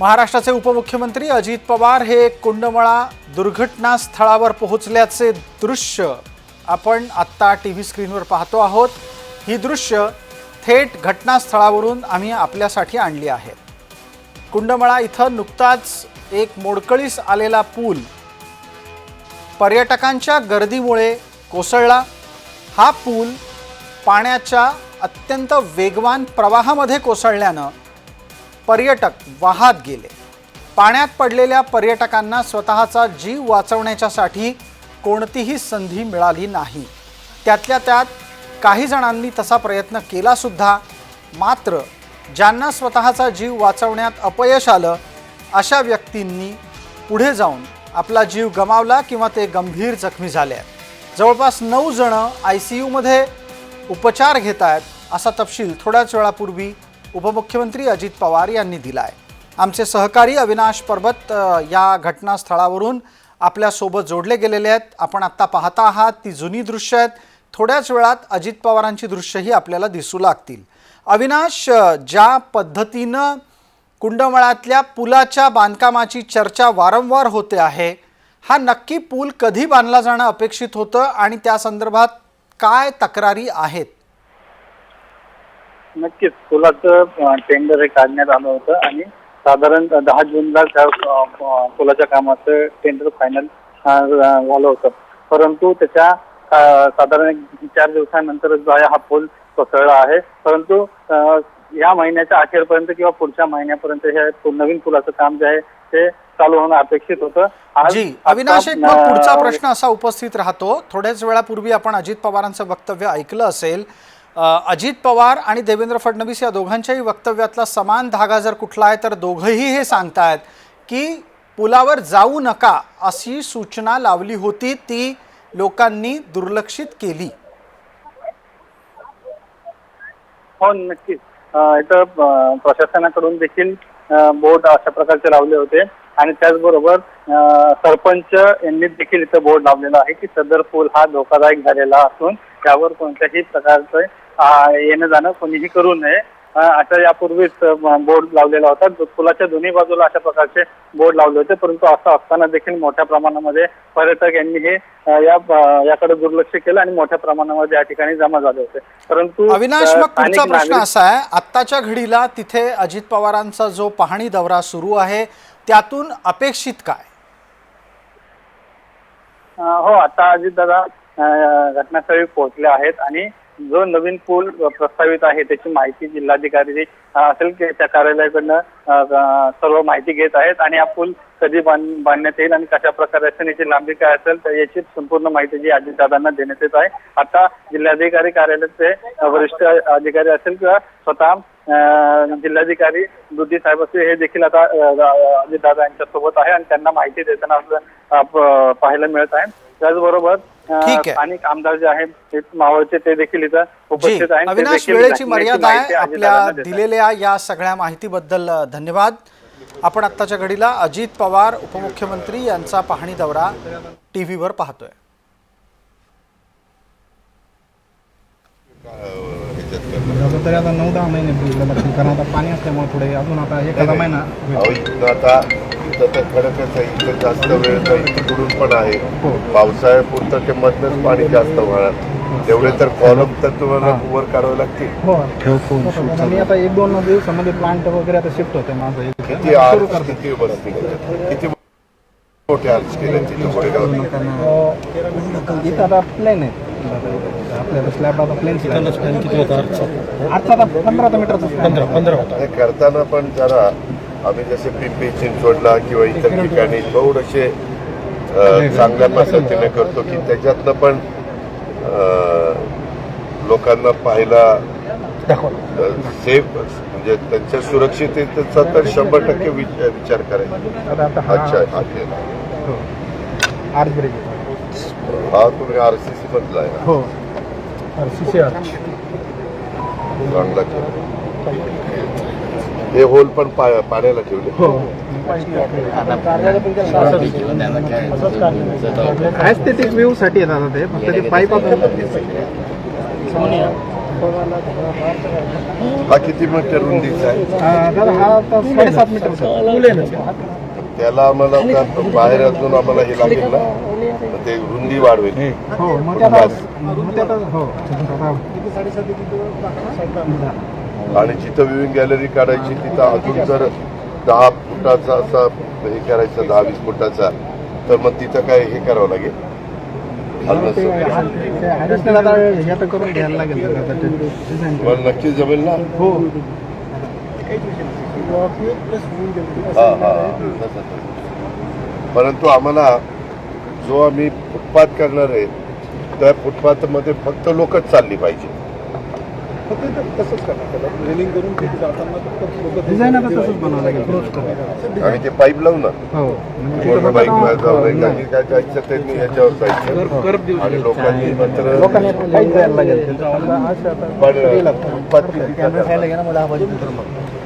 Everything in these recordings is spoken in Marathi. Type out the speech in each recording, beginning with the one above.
महाराष्ट्राचे उपमुख्यमंत्री अजित पवार हे कुंडमळा दुर्घटना स्थळावर पोहोचल्याचे दृश्य आपण आत्ता टी व्ही स्क्रीनवर पाहतो आहोत. ही दृश्य थेट घटनास्थळावरून आम्ही आपल्यासाठी आणली आहेत कुंडमळा इथं नुकताच एक मोडकळीस आलेला पूल पर्यटकांच्या गर्दीमुळे कोसळला. हा पूल पाण्याच्या अत्यंत वेगवान प्रवाहामध्ये कोसळल्यानं पर्यटक वाहात गेले. पाण्यात पडलेल्या पर्यटकांना स्वतःचा जीव वाचवण्याच्यासाठी कोणतीही संधी मिळाली नाही. त्यातल्या त्यात काही जणांनी तसा प्रयत्न केलासुद्धा मात्र ज्यांना स्वतःचा जीव वाचवण्यात अपयश आलं अशा व्यक्तींनी पुढे जाऊन आपला जीव गमावला किंवा ते गंभीर जखमी झाले. आहेत जवळपास नऊ जणं आय सी यूमध्ये उपचार घेत आहेत असा तपशील थोड्याच वेळापूर्वी उपमुख्यमंत्री अजित पवार यांनी दिला आहे आमचे सहकारी अविनाश पर्वत या घटनास्थळावरून आपल्यासोबत जोडले गेलेले आहेत. आपण आत्ता पाहता आहात ती जुनी दृश्य आहेत. थोड्याच वेळात अजित पवारांची दृश्यही आपल्याला दिसू लागतील. अविनाश ज्या पद्धतीनं कुंडमळातल्या पुलाच्या बांधकामाची चर्चा वारंवार होते आहे हा नक्की पूल कधी बांधला जाणं अपेक्षित होतं आणि त्या संदर्भात काय तक्रारी आहेत? नक्कीच. पुलाचं टेंडर हे काढण्यात आलं होतं आणि साधारण दहा जूनला त्या पुलाच्या कामाचं टेंडर फायनल झालं होतं. परंतु त्याच्या साधारण चार दिवसानंतर जो आहे हा पूल कोसळला आहे. परंतु या महिन्याच्या अखेरपर्यंत किंवा पुढच्या महिन्यापर्यंत हे नवीन पुलाचं काम जे आहे ते चालू होणं अपेक्षित होतं. जी अविनाश एक पुढचा प्रश्न असा उपस्थित राहतो. थोड्याच वेळापूर्वी आपण अजित पवारांचं वक्तव्य ऐकलं असेल. अजित पवार आणि देवेंद्र फडणवीस या दोघांच्याही वक्तव्यातला समान धागा जर कुठला आहे तर दोघंही हे सांगतायत की पुलावर जाऊ नका अशी सूचना लावली होती ती लोकांनी दुर्लक्षित केली. हो नक्कीच. इथं प्रशासनाकडून देखील बोर्ड अशा प्रकारचे लावले होते आणि त्याचबरोबर सरपंच यांनी देखील इथं बोर्ड लावलेला आहे की सदर पूल हा धोकादायक झालेला असून त्यावर कोणत्याही प्रकारचे येणं जाणं कोणीही करू नये. अशा यापूर्वीच बोर्ड लावलेला होता. पुलाच्या दोन्ही बाजूला अशा प्रकारचे बोर्ड लावले होते. परंतु असं असताना देखील मोठ्या प्रमाणामध्ये पर्यटक यांनी हे या याकडे दुर्लक्ष केलं आणि मोठ्या प्रमाणामध्ये या ठिकाणी जमा झाले होते. परंतु अविनाश मग पुढचा प्रश्न असा आहे आत्ताच्या घडीला तिथे अजित पवारांचा जो पाहणी दौरा सुरू आहे त्यातून अपेक्षित काय? हो आता अजितदादा अ, घटनास्थळी पोहोचले आहेत आणि जो नवीन पूल प्रस्तावित आहे त्याची माहिती जिल्हाधिकारी असेल की त्या कार्यालयाकडनं सर्व माहिती घेत आहेत आणि हा पूल कधी बांध बांधण्यात येईल आणि कशा प्रकारे असेल याची लांबी काय असेल तर याची संपूर्ण माहिती जी अजितदादांना देण्यात येत आहे. आता जिल्हाधिकारी कार्यालयाचे वरिष्ठ अधिकारी असेल किंवा स्वतः जिल्हाधिकारी दुधी साहेब असतील हे देखील आता अ, अ, अजितदादा यांच्यासोबत आहे आणि त्यांना माहिती देताना पाहायला मिळत आहे. त्याचबरोबर ठीक आहे. स्थानिक आमदार जे आहेत ते मावळचे ते देखील इथं जी उपस्थित आहेत ते अविनाश देखील वेळेची मर्यादा माहिती आहे आपल्या अजितदादांना देत आहेत. दिलेल्या या सगळ्या माहितीबद्दल अ, धन्यवाद आपण आत्ताच्या घडीला अजित पवार उपमुख्यमंत्री यांचा पाहणी दौरा टी व्हीवर पाहतोय तरी आता नऊ दहा महिने लागतील कारण आता पाणी असल्यामुळे पुढे अजून आता एखादा महिना होईल. अहो, इथं आता इथं तर खडकच आहे इथं जास्त वेळ तर इकडून पण आहे. हो. पावसाळ्यापुरतं ते मधनच पाणी जास्त होणार तेवढे तर कॉलम तर तुम्हाला वर काढावे लागतील. हो. आता मी आता एक दोन दिवसामध्ये प्लांट वगैरे आता शिफ्ट होते माझं. एक किती आर्च किती बसती किती मोठे आर्च केले तिथे अं, इथं आता प्लेन आहे आपल्याला स्लॅब आता प्लेन किती होता? आजचा आता पंधरा मीटरचा पंधरा पंधरा होता. हे करताना पण जरा आम्ही जसे पिंपरी चिंचवडला किंवा इतर ठिकाणी थोडेसे चांगल्या पद्धतीने करतो की त्याच्यातनं पण लोकांना पाहायला सेफ म्हणजे त्यांच्या सुरक्षिततेचा तर शंभर टक्के विचार विचार करायचा. आता आता अच्छा हा तुम्ही आर सी सी मधला आहे ना? हो. सी सी आर्च चांगला हे होल पण पा- पाण्याला ठेवले. हो. व्ह्यू साठी येतात ते. फक्त ते पाईप हा किती मीटर रुंदीचा आहे? दादा हा आता साडेसात मीटरचा त्याला आम्हाला आता बाहेर अजून आम्हाला हे लागेल ना. तर ते रुंदी वाढवेल हो मग मग हो आणि जिथं विविंग गॅलरी काढायची तिथं अजून जर दहा फुटाचा असा हे करायचा दहा वीस फुटाचा तर मग तिथं काय हे करावं लागेल? खालनं ते सगळं. ते ॲडिशनल आता हे आता करून घ्यायला लागेल. सर आता ते डिझाईन मला नक्की जमेल ना? हो. हा, हा, हा. परंतु आम्हाला जो आम्ही फुटपाथ करणार आहे त्या फुटपाथमध्ये फक्त लोकच चालली पाहिजे. आणि ते पाईप लावू ना. हो. म्हणजे बाईक आता- जाऊ काही काय जायचं त्यांनी याच्यावर जायचं आणि लोकांनी मात्र पण फुटपाथ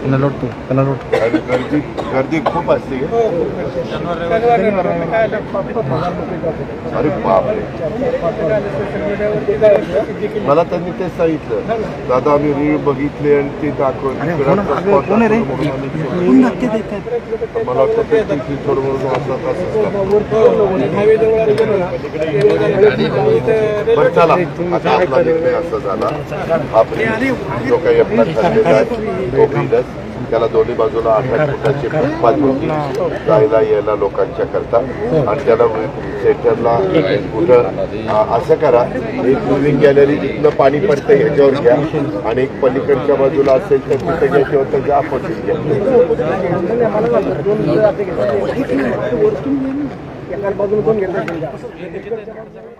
त्यांना लोटतो त्यांना लोटतो आणि गर्दी गर्दी खूप असते का? अरे बापरे. मला त्यांनी तेच सांगितलं. दादा आम्ही रील बघितले आणि ते दाखवले कोण अगं, कोण आहे रे? कोण धक्के देत आहेत? मला वाटतं ते तिथे थोडं म्हणून असं तसंच बरं चला. आता आपला निर्णय असा झाला. ब्रिज जो काही आपला ठरलेला आहे तो ब्रिजच त्याला दोन्ही बाजूला आठ आठ फुटाचे फुटपाथ जायला यायला लोकांच्या करता आणि त्याला सेंटरला कुठं असं करा एक लिव्हिंग गॅलरी जिथनं पाणी पडतं ह्याच्यावर घ्या आणि एक पलीकडच्या बाजूला असेल तर तिथे घ्या किंवा त्याच्या अपोजिट घ्या